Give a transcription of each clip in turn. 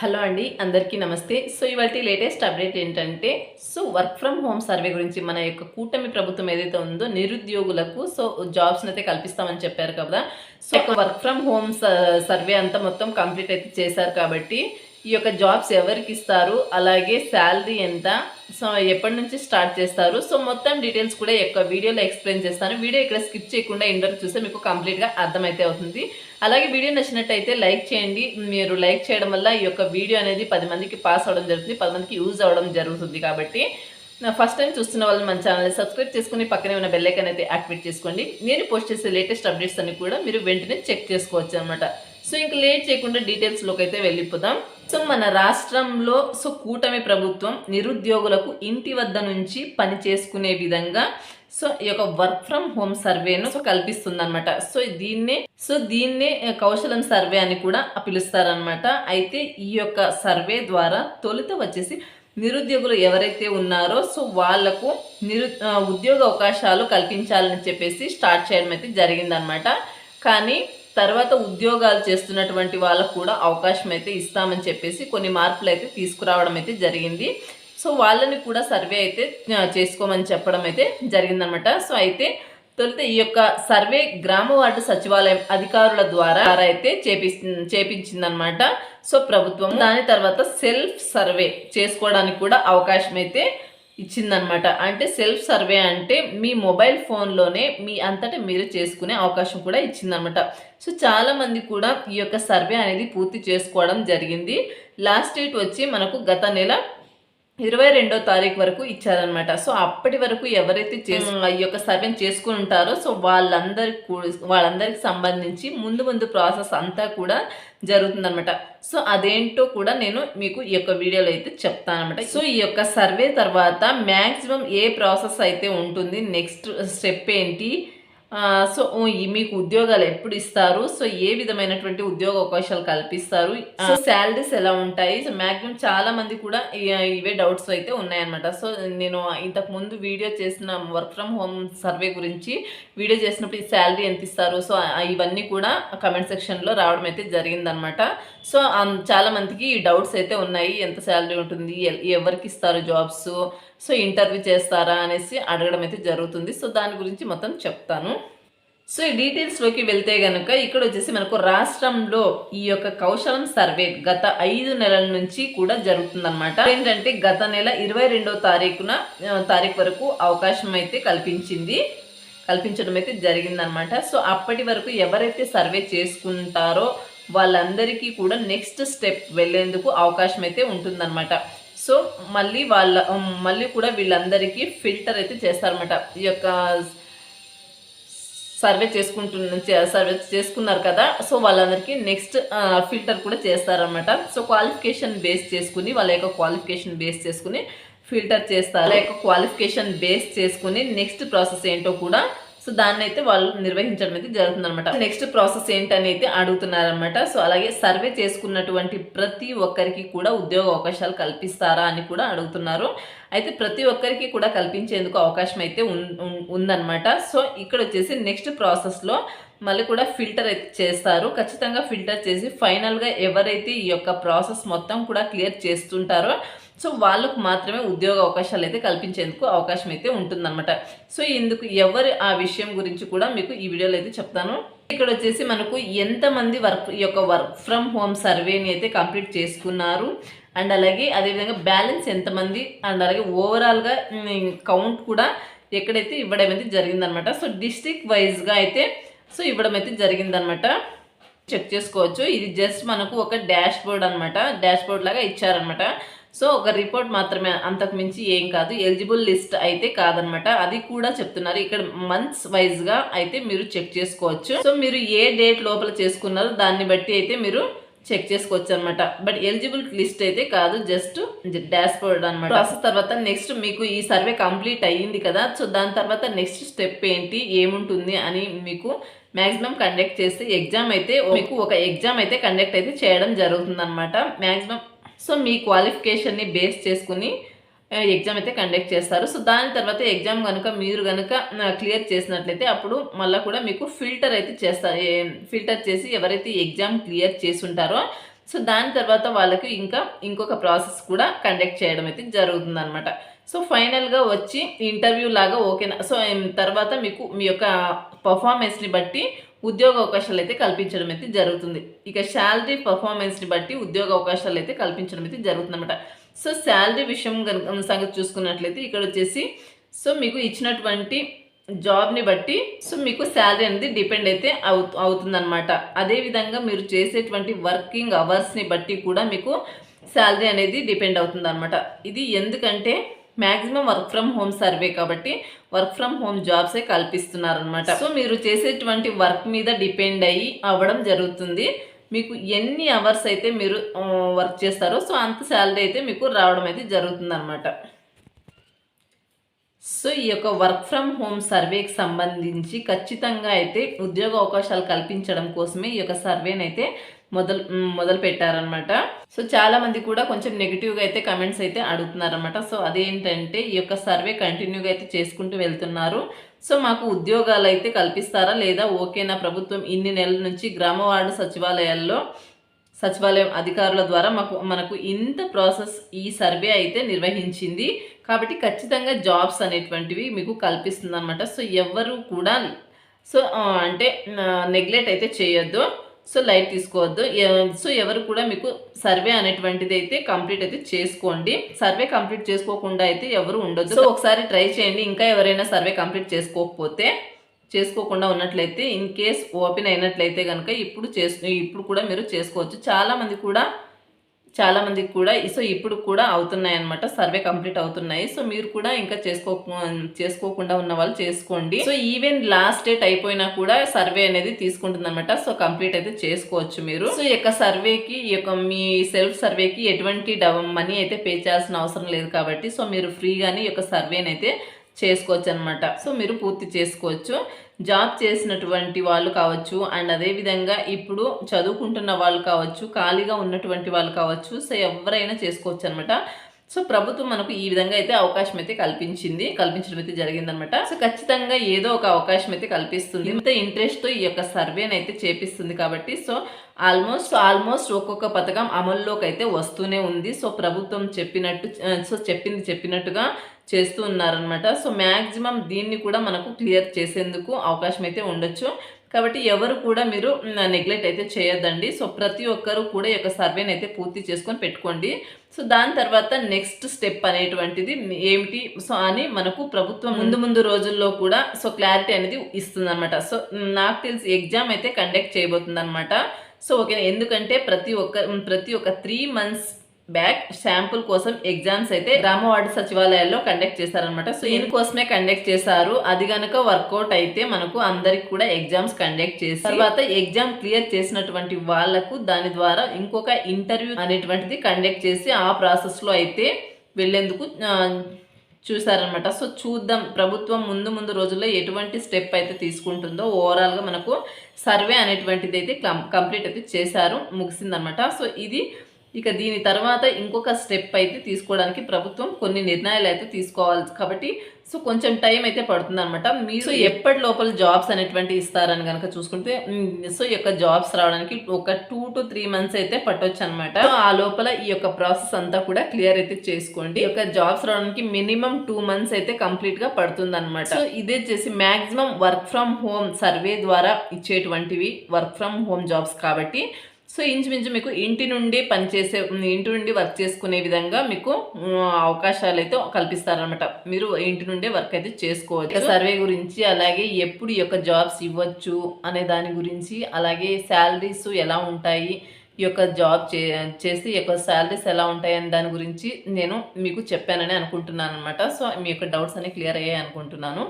Hello అండి అందరికీ నమస్తే. సో ఇవాళ లేటెస్ట్ అప్డేట్ ఏంటంటే so work from home survey గురించి మన యొక్క కూటమి ప్రభుత్వం ఏదైతే ఉందో నిరుద్యోగులకు సో జాబ్స్ని అయితే కల్పిస్తామని చెప్పారు కదా. So work from home survey అంతా మొత్తం కంప్లీట్ అయితే చేశారు కాబట్టి ఈ యొక్క జాబ్స్ ఎవరికి ఇస్తారు? అలాగే శాలరీ ఎంత? సో ఎప్పటి నుంచి స్టార్ట్ చేస్తారు? సో మొత్తం డీటెయిల్స్ కూడా యొక్క వీడియోలో ఎక్స్ప్లెయిన్ చేస్తాను. వీడియో ఇక్కడ స్కిప్ చేయకుండా ఇంటర్ చూస్తే మీకు కంప్లీట్గా అర్థమైతే అవుతుంది. అలాగే వీడియో నచ్చినట్టయితే లైక్ చేయండి. మీరు లైక్ చేయడం వల్ల ఈ యొక్క వీడియో అనేది పది మందికి పాస్ అవడం జరుగుతుంది. పది మందికి యూజ్ అవ్వడం జరుగుతుంది కాబట్టి. ఫస్ట్ టైం చూస్తున్న వాళ్ళు మన ఛానల్ని సబ్స్క్రైబ్ చేసుకుని పక్కనే ఉన్న బెల్లైకన్ అయితే యాక్టివేట్ చేసుకోండి. నేను పోస్ట్ చేసే లేటెస్ట్ అప్డేట్స్ అన్ని కూడా మీరు వెంటనే చెక్ చేసుకోవచ్చు అనమాట సో ఇంక లేట్ చేయకుండా డీటెయిల్స్లోకి అయితే వెళ్ళిపోదాం. సో మన రాష్ట్రంలో సో కూటమి ప్రభుత్వం నిరుద్యోగులకు ఇంటి వద్ద నుంచి పని చేసుకునే విధంగా సో ఈ యొక్క వర్క్ ఫ్రమ్ హోమ్ సర్వేను సో కల్పిస్తుంది అనమాట సో దీన్నే సో దీన్నే కౌశలం సర్వే అని కూడా పిలుస్తారనమాట అయితే ఈ యొక్క సర్వే ద్వారా తొలుత వచ్చేసి నిరుద్యోగులు ఎవరైతే ఉన్నారో సో వాళ్ళకు నిరు ఉద్యోగ అవకాశాలు కల్పించాలని చెప్పేసి స్టార్ట్ చేయడం అయితే జరిగిందనమాట కానీ తర్వాత ఉద్యోగాలు చేస్తున్నటువంటి వాళ్ళకు కూడా అవకాశం అయితే ఇస్తామని చెప్పేసి కొన్ని మార్పులు అయితే తీసుకురావడం అయితే జరిగింది. సో వాళ్ళని కూడా సర్వే అయితే చేసుకోమని చెప్పడం అయితే జరిగిందనమాట సో అయితే తొలుత ఈ యొక్క సర్వే గ్రామ వార్డు సచివాలయం అధికారుల ద్వారా అయితే చేపి చేపించిందనమాట సో ప్రభుత్వం దాని తర్వాత సెల్ఫ్ సర్వే చేసుకోవడానికి కూడా అవకాశం అయితే ఇచ్చిందనమాట అంటే సెల్ఫ్ సర్వే అంటే మీ మొబైల్ ఫోన్లోనే మీ అంతటా మీరు చేసుకునే అవకాశం కూడా ఇచ్చిందనమాట సో చాలామంది కూడా ఈ యొక్క సర్వే అనేది పూర్తి చేసుకోవడం జరిగింది. లాస్ట్ డేట్ వచ్చి మనకు గత నెల ఇరవై రెండో తారీఖు వరకు ఇచ్చారనమాట సో అప్పటి వరకు ఎవరైతే చేసు ఈ యొక్క సర్వేని చేసుకుని ఉంటారో సో వాళ్ళందరికి వాళ్ళందరికి సంబంధించి ముందు ముందు ప్రాసెస్ అంతా కూడా జరుగుతుందన్నమాట. సో అదేంటో కూడా నేను మీకు ఈ యొక్క వీడియోలో అయితే చెప్తానమాట సో ఈ యొక్క సర్వే తర్వాత మ్యాక్సిమం ఏ ప్రాసెస్ అయితే ఉంటుంది నెక్స్ట్ స్టెప్ ఏంటి సో మీకు ఉద్యోగాలు ఎప్పుడు ఇస్తారు? సో ఏ విధమైనటువంటి ఉద్యోగ అవకాశాలు కల్పిస్తారు? సో శాలరీస్ ఎలా ఉంటాయి? సో మాక్సిమం చాలా మంది కూడా ఇవే డౌట్స్ అయితే ఉన్నాయన్నమాట. సో నేను ఇంతకు ముందు వీడియో చేసిన వర్క్ ఫ్రమ్ హోమ్ సర్వే గురించి వీడియో చేసినప్పుడు ఈ శాలరీ ఎంత ఇస్తారు? సో ఇవన్నీ కూడా కమెంట్ సెక్షన్లో రావడం అయితే జరిగిందనమాట సో చాలా మందికి ఈ డౌట్స్ అయితే ఉన్నాయి. ఎంత శాలరీ ఉంటుంది? ఎవరికి ఇస్తారు జాబ్స్? సో ఇంటర్వ్యూ చేస్తారా? అనేసి అడగడం అయితే జరుగుతుంది. సో దాని గురించి మొత్తం చెప్తాను. సో ఈ డీటెయిల్స్లోకి వెళ్తే కనుక ఇక్కడ వచ్చేసి మనకు రాష్ట్రంలో ఈ యొక్క కౌశలం సర్వే గత ఐదు నెలల నుంచి కూడా జరుగుతుందన్నమాట. ఏంటంటే గత నెల ఇరవై రెండో తారీఖున తారీఖు వరకు అవకాశం అయితే కల్పించింది. కల్పించడం అయితే జరిగిందనమాట సో అప్పటి వరకు ఎవరైతే సర్వే చేసుకుంటారో వాళ్ళందరికీ కూడా నెక్స్ట్ స్టెప్ వెళ్ళేందుకు అవకాశం అయితే ఉంటుందన్నమాట. సో మళ్ళీ వాళ్ళ మళ్ళీ కూడా వీళ్ళందరికీ ఫిల్టర్ అయితే చేస్తారన్నమాట. ఈ యొక్క సర్వే చేసుకుంటున్న సర్వే చేసుకున్నారు కదా సో వాళ్ళందరికీ నెక్స్ట్ ఫిల్టర్ కూడా చేస్తారనమాట సో క్వాలిఫికేషన్ బేస్ చేసుకుని వాళ్ళ యొక్క క్వాలిఫికేషన్ బేస్ చేసుకుని ఫిల్టర్ చేస్తారు. వాళ్ళ యొక్క క్వాలిఫికేషన్ బేస్ చేసుకుని నెక్స్ట్ ప్రాసెస్ ఏంటో కూడా సో దాన్ని అయితే వాళ్ళు నిర్వహించడం అయితే జరుగుతుందన్నమాట. నెక్స్ట్ ప్రాసెస్ ఏంటని అయితే అడుగుతున్నారనమాట సో అలాగే సర్వే చేసుకున్నటువంటి ప్రతి ఒక్కరికి కూడా ఉద్యోగ అవకాశాలు కల్పిస్తారా అని కూడా అడుగుతున్నారు. అయితే ప్రతి ఒక్కరికి కూడా కల్పించేందుకు అవకాశం అయితే ఉన్- ఉందన్నమాట. సో ఇక్కడ వచ్చేసి నెక్స్ట్ ప్రాసెస్లో మళ్ళీ కూడా ఫిల్టర్ అయితే చేస్తారు. ఖచ్చితంగా ఫిల్టర్ చేసి ఫైనల్గా ఎవరైతే ఈ యొక్క ప్రాసెస్ మొత్తం కూడా క్లియర్ చేస్తుంటారో సో వాళ్ళకు మాత్రమే ఉద్యోగ అవకాశాలు అయితే కల్పించేందుకు అవకాశం అయితే ఉంటుందన్నమాట. సో ఇందుకు ఎవరు ఆ విషయం గురించి కూడా మీకు ఈ వీడియోలో అయితే చెప్తాను. ఇక్కడ వచ్చేసి మనకు ఎంతమంది వర్క్ ఈ యొక్క వర్క్ ఫ్రమ్ హోమ్ సర్వేని అయితే కంప్లీట్ చేసుకున్నారు. అండ్ అలాగే అదేవిధంగా బ్యాలెన్స్ ఎంతమంది అండ్ అలాగే ఓవరాల్గా కౌంట్ కూడా ఎక్కడైతే ఇవ్వడం అయితే జరిగిందనమాట సో డిస్టిక్ వైజ్గా అయితే సో ఇవ్వడం అయితే జరిగిందనమాట చెక్ చేసుకోవచ్చు. ఇది జస్ట్ మనకు ఒక డాష్ బోర్డ్ అనమాట డాష్ బోర్డ్ లాగా ఇచ్చారనమాట సో ఒక రిపోర్ట్ మాత్రమే అంతకు మించి ఏం కాదు. ఎలిజిబుల్ లిస్ట్ అయితే కాదనమాట. అది కూడా చెప్తున్నారు. ఇక్కడ మంత్స్ వైజ్గా అయితే మీరు చెక్ చేసుకోవచ్చు. సో మీరు ఏ డేట్ లోపల చేసుకున్నారో దాన్ని బట్టి అయితే మీరు చెక్ చేసుకోవచ్చు అనమాట బట్ ఎలిజిబుల్ లిస్ట్ అయితే కాదు. జస్ట్ డాష్ బోర్డ్ అనమాట. ప్రాసెస్ తర్వాత నెక్స్ట్ మీకు ఈ సర్వే కంప్లీట్ అయ్యింది కదా. సో దాని తర్వాత నెక్స్ట్ స్టెప్ ఏంటి? ఏముంటుంది అని మీకు మ్యాక్సిమం కండక్ట్ చేస్తే ఎగ్జామ్ అయితే మీకు ఒక ఎగ్జామ్ అయితే కండక్ట్ అయితే చేయడం జరుగుతుంది అనమాట మ్యాక్సిమం సో మీ క్వాలిఫికేషన్ని బేస్ చేసుకుని ఎగ్జామ్ అయితే కండక్ట్ చేస్తారు. సో దాని తర్వాత ఎగ్జామ్ కనుక మీరు కనుక క్లియర్ చేసినట్లయితే అప్పుడు మళ్ళీ కూడా మీకు ఫిల్టర్ అయితే చేస్తారు ఫిల్టర్ చేసి ఎవరైతే ఎగ్జామ్ క్లియర్ చేసి ఉంటారో సో దాని తర్వాత వాళ్ళకి ఇంకా ఇంకొక ప్రాసెస్ కూడా కండక్ట్ చేయడం అయితే జరుగుతుంది అనమాట సో ఫైనల్గా వచ్చి ఇంటర్వ్యూ లాగా ఓకేనా? సో తర్వాత మీకు మీ యొక్క పర్ఫార్మెన్స్ని బట్టి ఉద్యోగ అవకాశాలు అయితే కల్పించడం అయితే జరుగుతుంది. ఇక శాలరీ పర్ఫార్మెన్స్ని బట్టి ఉద్యోగ అవకాశాలు అయితే కల్పించడం అయితే జరుగుతుందన్నమాట. సో శాలరీ విషయం సంగతి చూసుకున్నట్లయితే ఇక్కడ వచ్చేసి సో మీకు ఇచ్చినటువంటి జాబ్ని బట్టి సో మీకు శాలరీ అనేది డిపెండ్ అయితే అవు అవుతుందన్నమాట. అదేవిధంగా మీరు చేసేటువంటి వర్కింగ్ అవర్స్ని బట్టి కూడా మీకు శాలరీ అనేది డిపెండ్ అవుతుందనమాట ఇది ఎందుకంటే maximum work from home survey కాబట్టి వర్క్ ఫ్రమ్ హోమ్ జాబ్సే కల్పిస్తున్నారనమాట సో మీరు చేసేటువంటి వర్క్ మీద డిపెండ్ అయ్యి అవ్వడం జరుగుతుంది. మీకు ఎన్ని అవర్స్ అయితే మీరు వర్క్ చేస్తారో సో అంత శాలరీ అయితే మీకు రావడం అయితే జరుగుతుంది అనమాట సో ఈ యొక్క వర్క్ ఫ్రమ్ హోమ్ సర్వేకి సంబంధించి ఖచ్చితంగా అయితే ఉద్యోగ అవకాశాలు కల్పించడం కోసమే ఈ యొక్క సర్వేని అయితే మొదలు మొదలు పెట్టారనమాట సో చాలా మంది కూడా కొంచెం నెగిటివ్గా అయితే కమెంట్స్ అయితే అడుగుతున్నారనమాట సో అదేంటంటే ఈ యొక్క సర్వే కంటిన్యూగా అయితే చేసుకుంటూ వెళ్తున్నారు. సో మాకు ఉద్యోగాలు అయితే కల్పిస్తారా లేదా? ఓకేనా ప్రభుత్వం? ఇన్ని నెలల నుంచి గ్రామ వార్డు సచివాలయాల్లో సచివాలయం అధికారుల ద్వారా మాకు మనకు ఇంత ప్రాసెస్ ఈ సర్వే అయితే నిర్వహించింది. కాబట్టి ఖచ్చితంగా జాబ్స్ అనేటువంటివి మీకు కల్పిస్తుంది అనమాట సో ఎవరు కూడా సో అంటే నెగ్లెక్ట్ అయితే చేయొద్దు. సో లైట్ తీసుకోవద్దు. సో ఎవరు కూడా మీకు సర్వే అనేటువంటిది అయితే కంప్లీట్ అయితే చేసుకోండి. సర్వే కంప్లీట్ చేసుకోకుండా అయితే ఎవరు ఉండొద్దు. సో ఒకసారి ట్రై చేయండి. ఇంకా ఎవరైనా సర్వే కంప్లీట్ చేసుకోకపోతే చేసుకోకుండా ఉన్నట్లయితే ఇన్ కేస్ ఓపెన్ అయినట్లయితే కనుక ఇప్పుడు చేసు ఇప్పుడు కూడా మీరు చేసుకోవచ్చు. చాలామంది కూడా చాలామందికి కూడా సో ఇప్పుడు కూడా అవుతున్నాయి అనమాట సర్వే కంప్లీట్ అవుతున్నాయి. సో మీరు కూడా ఇంకా చేసుకో చేసుకోకుండా ఉన్న వాళ్ళు చేసుకోండి. సో ఈవెన్ లాస్ట్ డేట్ అయిపోయినా కూడా సర్వే అనేది తీసుకుంటుంది అనమాట సో కంప్లీట్ అయితే చేసుకోవచ్చు మీరు. సో ఈ యొక్క సర్వేకి ఈ యొక్క మీ సెల్ఫ్ సర్వేకి ఎటువంటి మనీ అయితే పే చేయాల్సిన అవసరం లేదు కాబట్టి సో మీరు ఫ్రీగానే ఈ యొక్క సర్వేని అయితే చేసుకోవచ్చు అనమాట సో మీరు పూర్తి చేసుకోవచ్చు. జాబ్ చేసినటువంటి వాళ్ళు కావచ్చు అండ్ అదేవిధంగా ఇప్పుడు చదువుకుంటున్న వాళ్ళు కావచ్చు ఖాళీగా ఉన్నటువంటి వాళ్ళు కావచ్చు సో ఎవరైనా చేసుకోవచ్చు అనమాట సో ప్రభుత్వం మనకు ఈ విధంగా అయితే అవకాశం అయితే కల్పించింది కల్పించడం అయితే జరిగిందనమాట సో ఖచ్చితంగా ఏదో ఒక అవకాశం అయితే కల్పిస్తుంది. ఇంత ఇంట్రెస్ట్తో ఈ యొక్క సర్వేని అయితే చేపిస్తుంది కాబట్టి సో ఆల్మోస్ట్ ఆల్మోస్ట్ ఒక్కొక్క పథకం అమల్లోకి అయితే వస్తూనే ఉంది. సో ప్రభుత్వం చెప్పినట్టు సో చెప్పింది చెప్పినట్టుగా చేస్తూ ఉన్నారనమాట సో మ్యాక్సిమం దీన్ని కూడా మనకు క్లియర్ చేసేందుకు అవకాశం అయితే ఉండొచ్చు. కాబట్టి ఎవరు కూడా మీరు నెగ్లెక్ట్ అయితే చేయొద్దండి. సో ప్రతి ఒక్కరు కూడా ఈ యొక్క సర్వేని అయితే పూర్తి చేసుకొని పెట్టుకోండి. సో దాని తర్వాత నెక్స్ట్ స్టెప్ అనేటువంటిది ఏమిటి? సో అని మనకు ప్రభుత్వం ముందు ముందు రోజుల్లో కూడా సో క్లారిటీ అనేది ఇస్తుంది సో నాకు తెలిసి ఎగ్జామ్ అయితే కండక్ట్ చేయబోతుంది అనమాట సో ఓకే ఎందుకంటే ప్రతి ఒక్క ప్రతి ఒక్క త్రీ మంత్స్ బ్యాక్ శాంపుల్ కోసం ఎగ్జామ్స్ అయితే గ్రామవార్డు సచివాలయాల్లో కండక్ట్ చేశారనమాట సో దీనికోసమే కండక్ట్ చేశారు. అది గనక వర్కౌట్ అయితే మనకు అందరికి కూడా ఎగ్జామ్స్ కండక్ట్ చేసి తర్వాత ఎగ్జామ్ క్లియర్ చేసినటువంటి వాళ్ళకు దాని ద్వారా ఇంకొక ఇంటర్వ్యూ అనేటువంటిది కండక్ట్ చేసి ఆ ప్రాసెస్లో అయితే వెళ్ళేందుకు చూసారనమాట సో చూద్దాం ప్రభుత్వం ముందు ముందు రోజుల్లో ఎటువంటి స్టెప్ అయితే తీసుకుంటుందో ఓవరాల్గా మనకు సర్వే అనేటువంటిది అయితే కంప్లీట్ అయితే చేశారు ముగిసిందనమాట సో ఇది ఇక దీని తర్వాత ఇంకొక స్టెప్ అయితే తీసుకోవడానికి ప్రభుత్వం కొన్ని నిర్ణయాలు అయితే తీసుకోవాలి కాబట్టి సో కొంచెం టైం అయితే పడుతుంది అనమాట మీరు ఎప్పటి లోపల జాబ్స్ అనేటువంటి ఇస్తారని కనుక చూసుకుంటే సో ఈ యొక్క జాబ్స్ రావడానికి ఒక టూ టు త్రీ మంత్స్ అయితే పట్టొచ్చు అనమాట ఆ లోపల ఈ యొక్క ప్రాసెస్ అంతా కూడా క్లియర్ అయితే చేసుకోండి. ఈ యొక్క జాబ్స్ రావడానికి మినిమం టూ మంత్స్ అయితే కంప్లీట్గా పడుతుంది అనమాట సో ఇదే చేసి maximum work from home survey ద్వారా ఇచ్చేటువంటివి వర్క్ ఫ్రమ్ హోమ్ జాబ్స్ కాబట్టి సో ఇంచుమించు మీకు ఇంటి నుండి పనిచేసే ఇంటి నుండి వర్క్ చేసుకునే విధంగా మీకు అవకాశాలు అయితే కల్పిస్తారనమాట మీరు ఇంటి నుండే వర్క్ అయితే చేసుకోవచ్చు. సర్వే గురించి అలాగే ఎప్పుడు ఈ యొక్క జాబ్స్ ఇవ్వచ్చు అనే దాని గురించి అలాగే శాలరీస్ ఎలా ఉంటాయి ఈ యొక్క జాబ్ చే చేసి ఈ యొక్క శాలరీస్ ఎలా ఉంటాయని దాని గురించి నేను మీకు చెప్పానని అనుకుంటున్నాను అనమాట సో మీ యొక్క డౌట్స్ అన్ని క్లియర్ అయ్యాయి అనుకుంటున్నాను.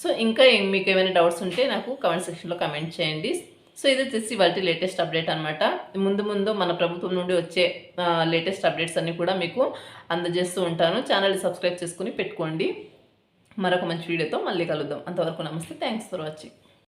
సో ఇంకా మీకు ఏమైనా డౌట్స్ ఉంటే నాకు కమెంట్ సెక్షన్లో కమెంట్ చేయండి. సో ఇది వచ్చేసి వాటి లేటెస్ట్ అప్డేట్ అనమాట ముందు ముందు మన ప్రభుత్వం నుండి వచ్చే లేటెస్ట్ అప్డేట్స్ అన్నీ కూడా మీకు అందజేస్తూ ఉంటాను. ఛానల్ని సబ్స్క్రైబ్ చేసుకుని పెట్టుకోండి. మరొక మంచి వీడియోతో మళ్ళీ కలుద్దాం. అంతవరకు నమస్తే. Thanks for watching